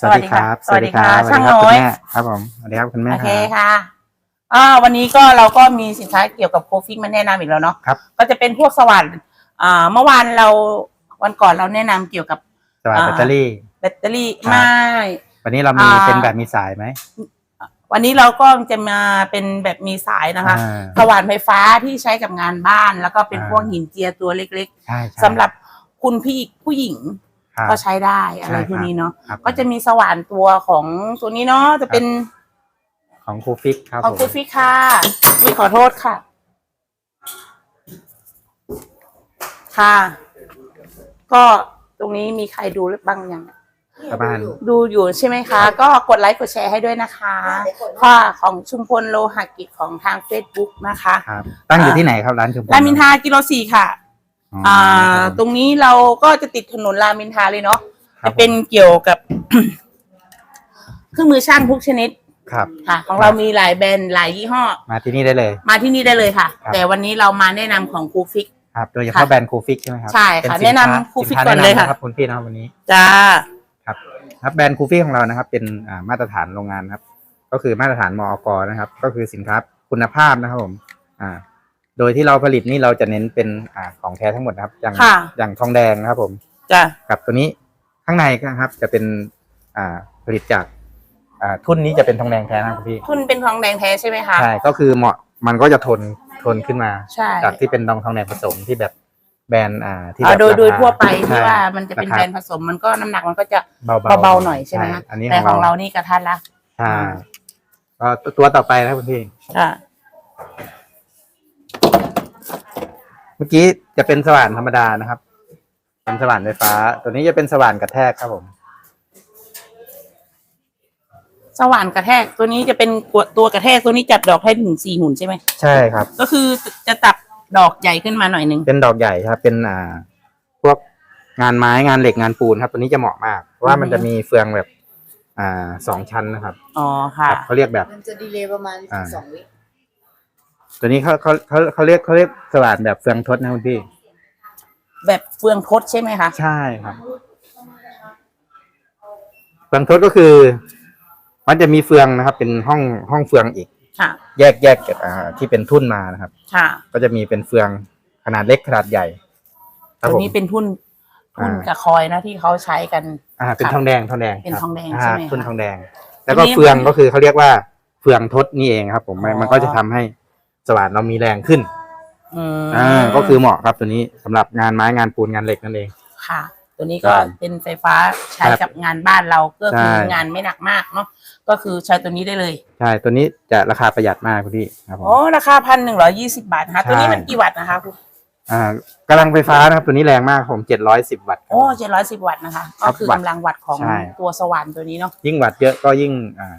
สวัสดีครับ สวัสดีค่ะสวัสดีครับช่างคุณน้อยแม่ครับผม สวัสดีครับคุณแม่โอคเครับค่ะอ่าวันนี้ก็เราก็มีสินค้าเกี่ยวกับโคฟิกมาแนะนำอีกแล้วเนาะ ครับ ก็จะเป็นพวกสว่านอ่าเมื่อวานเราวันก่อนเราแนะนำเกี่ยวกับสวัสดีแบตเตอรี่ แบตเตอรี่ครับไม่ วันนี้เรามีอ่าเป็นแบบมีสายไหม วันนี้เราก็จะมาเป็นแบบมีสายนะคะอ่าสว่านไฟฟ้าที่ใช้กับงานบ้าน แล้วก็เป็นอ่าพวกหินเจียตัวเล็กใช่ใช่ๆสำหรับคุณพี่ผู้หญิงครับ ก็ใช้ได้อะไรใช่ครับพวกนี้เนาะครับก็จะมีสว่านตัวของตัวนี้เนาะจะเป็นของครูฟิกครับของผมคุณพี่ค่ะวิขอโทษค่ะ ค่ะ ก็ตรงนี้มีใครดูหรือบ้างยังประมาณดูอยู่ใช่ไหมคะ ก็กดไลค์กดแชร์ให้ด้วยนะคะค่ะของชุมพลโลหะกิจของทาง Facebook นะคะครับตั้งอยู่ที่ไหนครับร้านชุมพลรามอินทรากิโลสี่ค่ะ อ๋ออ่าครับตรงนี้เราก็จะติดถนนรามอินทราเลยเนาะครับจะเป็นเกี่ยวกับ เครื่องมือช่างทุกชนิดครับค่ะ ของเรามีหลายแบรนด์หลายยี่ห้อ มาที่นี่ได้เลย มาที่นี่ได้เลยค่ะครับแต่วันนี้เรามาแนะนำของครูฟิกครับโดยเฉค่ะพาะแบรนด์ครูฟิกใช่ไหมครับใช่ค่ะเป็สิแนะนำครูฟิกสิก่อนเลยค่ะแะำรับคุณพี่นะครับวันนี้จ้าครับครับแบรนด์คูฟี่ของเรานะครับ เป็นอ่ามาตรฐานโรงงานครับ ก็คือมาตรฐานมอกนะครับ ก็คือสินค้าคุณภาพนะครับผม อ่า โดยที่เราผลิตนี่เราจะเน้นเป็นอ่าของแท้ทั้งหมดนะครับ อย่างค่ะ อย่างทองแดงนะครับผมจ้ากับตัวนี้ข้างในนะครับ จะเป็นอ่าผลิตจากอ่าทุ่นนี้จะเป็นทองแดงแท้นะครับพี่คุณเป็นทองแดงแท้ใช่ไหมคะใช่ก็คือเหมาะมันก็จะทนทนขึ้นมา ใช่จากที่เป็นทองทองแดงผสมที่แบบแบรนด์อ่าที่อ่าแบบโดยโดยราคาทั่วไปที่ใช่ว่ามันจะเป็นราคาแบรนด์ผสมมันก็น้ำหนักมันก็จะเบาๆเบาๆหน่อยใช่ไหมคะอันนี้แต่ขขอองงเราเรานี่กระทัดละใช่ก็ตัวต่อไปนะครับคุณพี่ ค่ะ เมื่อกี้จะเป็นสว่านธรรมดานะครับ เป็นสว่านไฟฟ้า ตัวนี้จะเป็นสว่านกระแทกครับผม สว่านกระแทกตัวนี้จะเป็นตัวกระแทกตัวนี้จับดอกให้ถึงสี่หุ่นใช่ไหมใช่ครับ ก็คือจะตัดดอกใหญ่ขึ้นมาหน่อยหนึ่งเป็นดอกใหญ่ครับ เป็นอ่า พวกงานไม้งานเหล็กงานปูนครับ ตัวนี้จะเหมาะมาก เพราะว่ามันจะมีเฟืองแบบ อ่าสองชั้นนะครับ อ๋อค่ะครับเขาเรียกแบบ มันจะดีเลย์ประมาณอ่า สองวิ ตัวนี้เขาเขาเขาเขาเรียกเขาเรียกสว่านแบบเฟืองทดนะคุณพี่ แบบเฟืองทดใช่ไหมคะใช่ครับเฟืองทดก็คือ มันจะมีเฟืองนะครับ เป็นห้องห้องเฟืองอีก ค่ะ แยกแยกจากอ่าที่เป็นทุ่นมานะครับ ค่ะก็จะมีเป็นเฟืองขนาดเล็กขนาดใหญ่ ครับตัวผม นี้เป็นทุ่นทุ่นอ่า กับคอยนะที่เขาใช้กัน อ่า เป็นครับทองแดงทองแดงเป็นครับทองแดงาใช่ไหมคะทุ่นทองแดง แล้วก็ทีนี้เฟืองก็คือเขาเรียกว่าเฟืองทดนี่เองครับ ผมมันอ๋อ มันก็จะทำให้ สว่านเรามีแรงขึ้นอืมอ่าก็คือเหมาะครับตัวนี้สำหรับงานไม้งานปูนงานเหล็กนั่นเองค่ะ ตัวนี้ก็ครับเป็นไฟฟ้าใช้ครับกับงานบ้านเราก็คือใช่งานไม่หนักมากเนาะก็คือใช้ตัวนี้ได้เลย ใช่ตัวนี้จะราคาประหยัดมากคุณพี่ครับผมโอ้ราคาพันหนึ่งร้อยี่สิบาทนะคะใช่ตัวนี้มันกี่วัตต์นะคะคุณอ่ากำลังไฟฟ้านะครับตัวนี้แรงมากผมเจ็ดร้อยสิบวัตต์ครับโอ้เจ็ดร้อยสิบวัตต์นะคะครัก็บคือวัตต์กำลังวัตต์ของใช่ตัวสว่านตัวนี้เนาะยิ่งวัตต์เยอะก็ยิ่งอ่า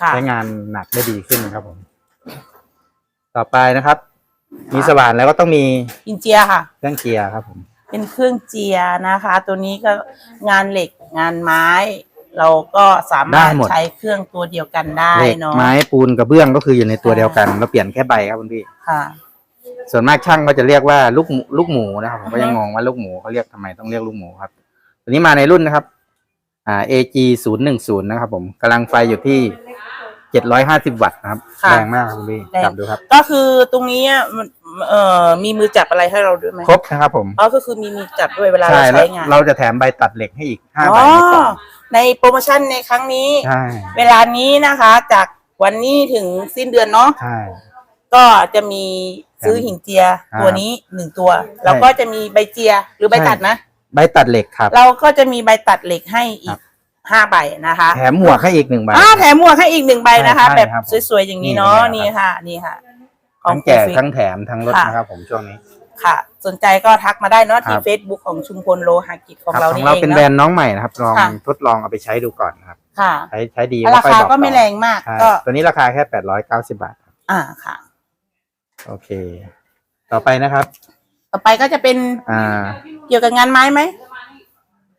ค่ะใช้งานหนักได้ดีขึ้นครับผม ต่อไปนะครับ มีสว่านแล้วก็ต้องมีอินเจียค่ะ เครื่องเกียร์ครับผม เป็นเครื่องเจียนะคะ ตัวนี้ก็งานเหล็กงานไม้ เราก็สามารถใช้เครื่องตัวเดียวกันได้เหล็กเนาะไม้ปูนกระเบื้องก็คืออยู่ในตัวเดียวกันเราเปลี่ยนแค่ใบครับคุณพี่ ค่ะ ส่วนมากช่างก็จะเรียกว่าลูกหมูลูกหมูนะครับผมก็ยังอือฮึงงว่าลูกหมูเขาเรียกทำไมต้องเรียกลูกหมูครับ ตัวนี้มาในรุ่นนะครับ อ่า AG ศูนย์หนึ่งศูนย์นะครับผมกำลังไฟอยู่ที่ เจ็ดร้อยห้าสิบวัตต์นะครับค่ะ แรงมากครับคุณพี่แรงจับดูครับ ก็คือตรงนี้อะมันเอ่อมีมือจับอะไรให้เราด้วยไหมครบนะครับผมอ๋อก็คือมีมือจับด้วยเวลาใช่เราแล้วใช้งานเราจะแถมใบตัดเหล็กให้อีกห้าอ๋ใบอในกล่องในโปรโมชั่นในครั้งนี้ ใช่เวลานี้นะคะ จากวันนี้ถึงสิ้นเดือนเนาะใช่ ก็จะมีซื้อครับหินเจียครับตัวนี้หนึ่งตัว แล้วก็จะมีใบเจียหรือใบใช่ ตัดนะ ใบตัดเหล็กครับ เราก็จะมีใบตัดเหล็กให้อีครักบ ห้าใบนะคะแถมหมวกให้อีกหนึ่งใบ อ่าแถมหมวกให้อีกหนึ่งใบนะคะ ใช่แบบครับสวยๆอย่างนี้เนาะนี่นี่นะครับ ค่ะ นี่ค่ะของทั้งแก่ Cool Fix ทั้งแถมทั้งลดค่ะ นะครับ ผมช่วงนี้ ค่ะ สนใจก็ทักมาได้เนาะที่ ครับ Facebook ของชุมพลโลหะกิจของครับเราของนี่เราเองเป็นแบรเนาะ นด์น้องใหม่นะครับ ลองค่ะ ทดลองเอาไปใช้ดูก่อนนะครับ ค่ะ ใช้ใช้ดีราแล้วค่อยคาบอกก็ไม่ต่อแรงมากใช่ก็ตัวนี้ราคาแค่แปดร้อยเก้าสิบาทครับอ่าค่ะ โอเค ต่อไปนะครับ ต่อไปก็จะเป็นอ่าเกี่ยวกับงานไม้ไหม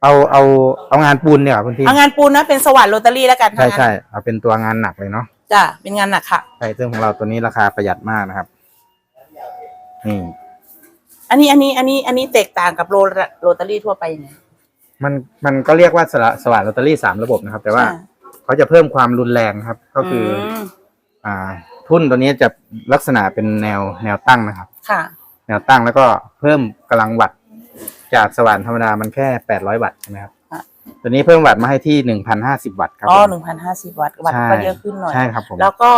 เอาเอาเอางานปูนเนี่ยคุณพี่เอางานปูนนะเป็นสว่านโรตารี่แล้วกันใช่ทั้งนั้นใช่เอาเป็นตัวงานหนักเลยเนาะจ้ะเป็นงานหนักค่ะใช่ซึ่งของเราตัวนี้ราคาประหยัดมากนะครับนี่อันนี้อันนี้อันนี้อันนี้แตกต่างกับโรโรตารี่ทั่วไปยังไงมันมันก็เรียกว่าสละสว่านลอตเตอรี่สามระบบนะครับ แต่ว่าใช่เขาจะเพิ่มความรุนแรงครับ ก็คืออมอ่า ทุ่นตัวนี้จะลักษณะเป็นแนวแนวตั้งนะครับ ค่ะ แนวตั้งแล้วก็เพิ่มกำลังวัตต์ จากสว่านธรรมดามันแค่แปดร้อยวัตต์ใช่ไหมครับค่ะ ตัวนี้เพิ่มวัตต์มาให้ที่หนึ่งพันห้าสิบวัตต์ครับอ๋อผม หนึ่งพันห้าสิบวัตต์วัตต์ใช่ก็เยอะขึ้นหน่อย ใช่ครับผม แล้วก็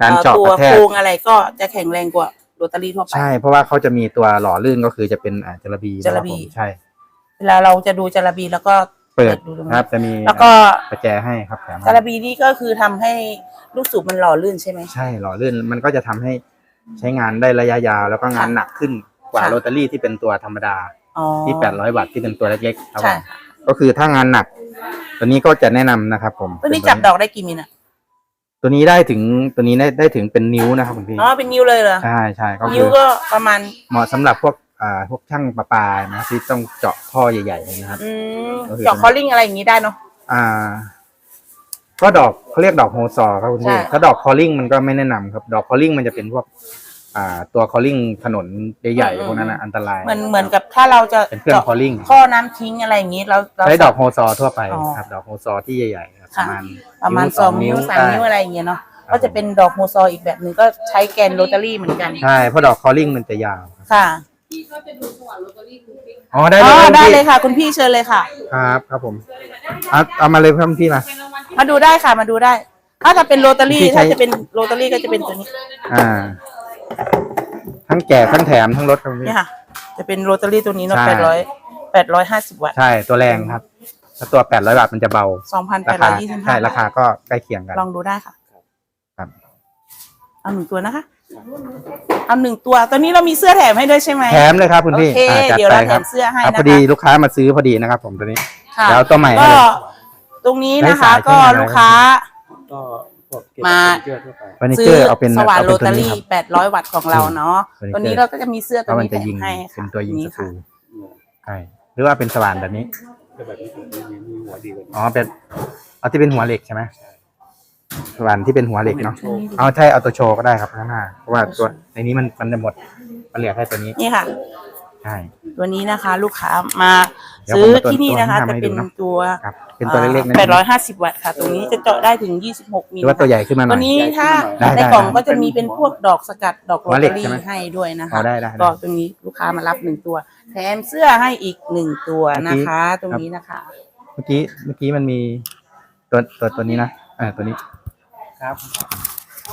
การเจาะตัวกระแทโคกรงอะไรก็จะแข็งแรงกว่าโรตารี่ทั่วไป ใช่ เพราะว่าเขาจะมีตัวหล่อลื่นก็คือจะเป็นอ่าจระบีนคจระบี ผมใช่ เวลาเราจะดูจระบีแล้วก็เปิดดูตรงคนี้รับจะมีแล้วก็ประแจให้ครับแถมให้จระบีนี่ก็คือทำให้ลูกสูบมันหล่อลื่นใช่ไหม ใช่หล่อลื่นมันก็จะทำให้ใช้งานได้ระยะยาว แล้วก็งานค่ะหนักขึ้นกว่าค่ะ โรตารี่ที่เป็นตัวธรรมดา อ๋อที่800วัตต์ที่เป็นตัวเล็กๆครับผใช่มค่ะก็คือถ้างานหนัก ตัวนี้ก็จะแนะนำนะครับผมตัวนี้เป็จับดอกได้กี่มิลอะตัวนี้ได้ถึงตัวนี้ได้ได้ถึงเป็นนิ้วนะครับคุณพี่อ๋อเป็นนิ้วเลยเหรอใช่ใช่ก็คืนิ้วอก็ประมาณ เหมาะสำหรับพวกอ่าพวกช่างประปานะที่ต้องเจาะท่อใหญ่ๆนะครับ อืมก็คือเจาะคอลลิ่งอะไรอย่างนี้ได้เนาะ อ่า ก็ดอกเขาเรียกดอกโฮซอครับคุณพี่ใช่ ถ้าดอกคอลลิ่งมันก็ไม่แนะนำครับ ดอกคอลลิ่งมันจะเป็นพวก อ่าตัวคอลลิ่งถนนใหญ่ๆพวกนั้นนะอันตรายเหมือนเหมือนกับถ้าเราจะเป็นเครื่องเจาะ calling ท่อน้ำทิ้งอะไรอย่างนี้เราเราใช้ดอกโฮซอทั่วไปอ๋อครับ ดอกโฮซอที่ใหญ่ๆครับปค่ะระมาณประมาณนิ้วสองนิ้วสามนิ้วได้อะไรอย่างเงี้ยเนาะครับก็จะเป็นดอกโมซออีกแบบหนึ่งก็ใช้แกนโรตารี่เหมือนกันใช่เพราะดอกคอลลิ่งมันจะยาวครับค่ะอ๋อได้อ๋เลอยครับได้พี่เลยค่ะ คุณพี่เชิญเลยค่ะ ครับครับผมเอาเอามาเลยครับพี่มามาดูได้ค่ะมาดูได้ ถ้าจะเป็นโรตารี่พี่ใช้ถ้าจะเป็นโรตารี่ก็จะเป็นตัวนี้อ่า ทั้งแจกทั้งแถมทั้งลดครับพี่ เนี่ยค่ะ จะเป็นโรตารี่ตัวนี้เนาะใช่ แปดร้อยแปดร้อยห้าสิบวัตต์ใช่ตัวแรงครับถ้าตัวแปดร้อยบาทมันจะเบา สองพันแปราดร้คาอยยี่สิบห้าใช่ราคาก็ใกล้เคียงกัน ลองดูได้ค่ะครับ เอาหนึ่งตัวนะคะ เอาหนึ่งตัว ตอนนี้เรามีเสื้อแถมให้ด้วยใช่ไหม แถมเลยครับคุณพี่โอเคอ่าจัดเดี๋ยวไปเราครับแถมเสื้อให้ครับนะคะ พอดีลูกค้ามาซื้อพอดีนะครับ ผมตัวนี้ค่ะ เดี๋ยวเอาตัวใหม่ให้ก็เลย ตรงนี้ได้นะคะสายก็ใช่ไหมลูกค้าก็ พวกเกี่ยวมากับเสื้อทั่วไป เฟอร์นิเจซื้ออร์เอาเป็นสว่านเอาโรเป็นตัวตานี้รี่ครับ แปดร้อยวัตต์ของเราเนาะเฟอร์นิเจอร์ ตัวนี้เราก็จะมีเสื้อเพตัวราะมันนี้จะแถยิมงให้ค่ะเป็นตัวยิงนี่สกรูค่ะใช่หรือว่าเป็นสว่านแบบนี้ ก็แบบนี้มีมีมีหัวดีกว่านี้อ๋อเป็นเอาที่เป็นหัวเหล็กใช่ไหมสว่านที่เป็นหัวเหล็กเนาะเอาใช่เอาตัวโชว์ก็ได้ครับข้างหน้าเพราะว่าตัวในนี้มันมันจะหมดมันเหลือแค่ตัวนี้ นี่ค่ะ ใช่ ตัวนี้นะคะ ลูกค้ามาเดี๋ยวซื้อผมมาตัวที่นี่นะคะตัวจะให้เป็นดูเนอะตัวครับเป็นตัวเล็กๆนะแปดร้อยห้าสิบวัตต์ค่ะ ตรงนี้จะเจาะได้ถึงยี่สิบหกมิหลรือว่าตัวใหญ่ขึ้นมาหน่ตัอวยนี้ถ้าได้ในได้กล่องได้ก็จะมีเป็นพวกดอกสกัดดอกโรหัวเหล็ตากใช่รี่ไหมให้ด้วยนะอ๋คะอได้ได้ได้ก็ตรงนี้ลูกค้ามารับหนึ่งตัว แถมเสื้อให้อีกหนึ่งตัวนะคะ ตรงนี้นะคะ เมื่อกี้เมื่อกี้มันมีตัวตัวตัวนี้นะเออตัวนี้ ครับโอ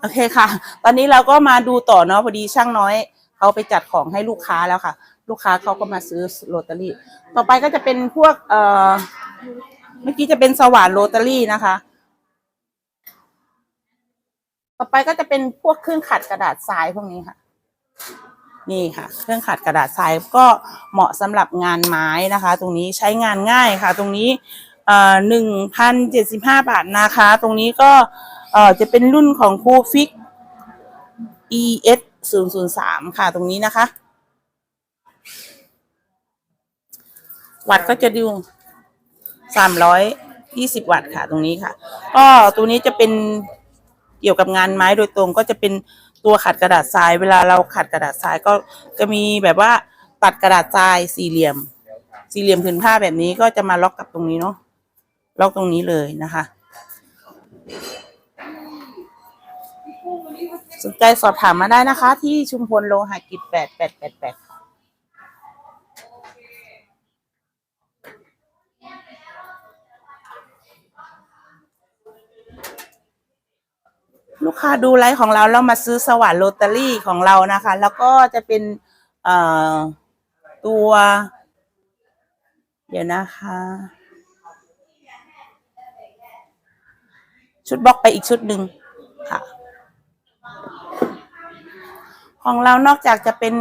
โอเคค่ะ ตอนนี้เราก็มาดูต่อเนาะพอดีช่างน้อยเขาไปจัดของให้ลูกค้าแล้วค่ะ ลูกค้าเขาก็มาซื้อโรตารี่ ต่อไปก็จะเป็นพวกเอ่อเมื่อกี้จะเป็นสว่านโรตารี่นะคะ ต่อไปก็จะเป็นพวกเครื่องขัดกระดาษทรายพวกนี้ค่ะ นี่ค่ะ เครื่องขัดกระดาษทรายก็เหมาะสำหรับงานไม้นะคะ ตรงนี้ใช้งานง่ายค่ะ ตรงนี้ หนึ่งพันเจ็ดสิบห้าบาทนะคะ ตรงนี้ก็เอ่อจะเป็นรุ่นของคูฟิก ES ศูนย์ศูนย์สามค่ะตรงนี้นะคะ วัตต์ก็จะดูสามร้อยยี่สิบวัตต์ค่ะตรงนี้ค่ะ ก็ตัวนี้จะเป็นเกี่ยวกับงานไม้โดยตรงก็จะเป็นตัวขัดกระดาษทราย เวลาเราขัดกระดาษทรายก็จะมีแบบว่าตัดกระดาษทรายสี่เหลี่ยม สี่เหลี่ยมผืนผ้าแบบนี้ก็จะมาล็อกกับตรงนี้เนาะ ล็อกตรงนี้เลยนะคะ สนใจสอบถามมาได้นะคะ ที่ชุมพลโลหะกิจแปดแปดแปดแปดค่ะลูกค้าดูไลฟ์ของเราแล้วมาซื้อสว่านโรตารี่ของเรานะคะ แล้วก็จะเป็นตัว เดี๋ยวนะคะ ชุดบล็อกไปอีกชุดหนึ่งค่ะ ของเรานอกจากจะเป็น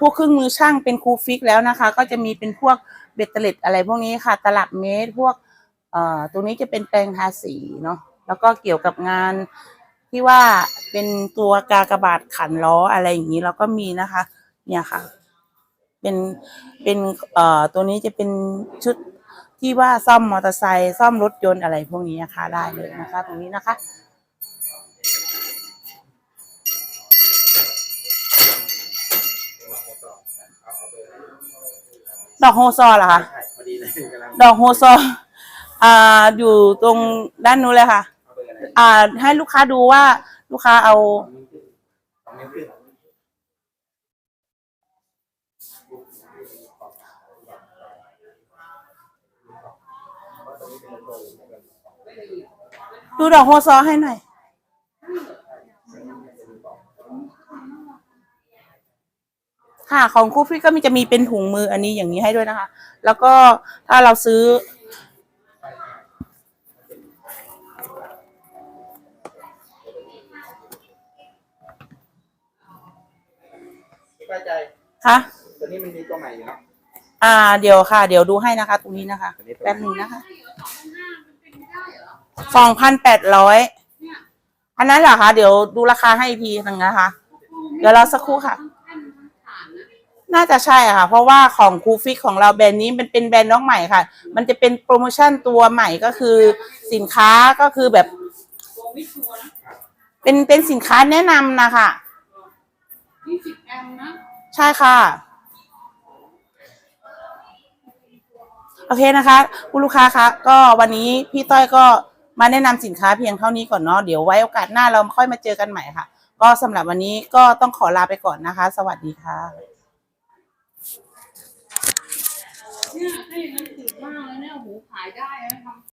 พวกเครื่องมือช่างเป็นครูฟิกแล้วนะคะ ก็จะมีเป็นพวกเบ็ดเตล็ดอะไรพวกนี้ค่ะ ตลับเมตรพวกตรงนี้จะเป็นแปรงทาสีเนาะแล้วก็เกี่ยวกับงานที่ว่าเป็นตัวกากบาทขันล้ออะไรอย่างนี้เราก็มีนะคะ เนี่ยค่ะ เป็นเป็นตัวนี้จะเป็นชุด ที่ว่าซ่อมมอเตอร์ไซค์ซ่อมรถยนต์อะไรพวกนี้นะคะได้เลยนะคะ ตรงนี้นะคะดอกโฮซอเหรอคะดอกโฮซออ่าอยู่ตรงด้านนู้นเลยค่ะ อ่า ให้ลูกค้าดูว่าลูกค้าเอา ดูดอกโฮซอให้หน่อย ค่ะของคูฟี่ก็มีจะมีเป็นถุงมืออันนี้อย่างนี้ให้ด้วยนะคะ แล้วก็ถ้าเราซื้อพี่ป้าใจค่ะ ตัวนี้มันมีตัวใหม่อยู่เนาะ อ่า เดี๋ยวค่ะ เดี๋ยวดูให้นะคะ ตรงนี้นะคะตัวนี้ตัวแป๊บหนึงนะคะ สองพันแปดร้อยอันนั้นเหรอคะเดี๋ยวดูราคาให้อีกทีหนึงนะคะ เดี๋ยวเราสักครู่ค่ะ น่าจะใช่ค่ะ เพราะว่าของคูฟิกของเราแบรนด์นี้มันเป็นแบรนด์น้องใหม่ค่ะ มันจะเป็นโปรโมชั่นตัวใหม่ก็คือสินค้าก็คือแบบ เป็นเป็นสินค้าแนะนำนะคะยี่สิบแอมนะใช่ค่ะโอเคนะคะ คุณลูกค้าคะก็วันนี้พี่ต้อยก็ มาแนะนำสินค้าเพียงเท่านี้ก่อนเนาะเดี๋ยวไว้โอกาสหน้าเราค่อยมาเจอกันใหม่ค่ะ ก็สำหรับวันนี้ก็ต้องขอลาไปก่อนนะคะ สวัสดีค่ะเนี่ยให้มันถือมากแล้วเนี่ยโอ้โหขายได้นะทำ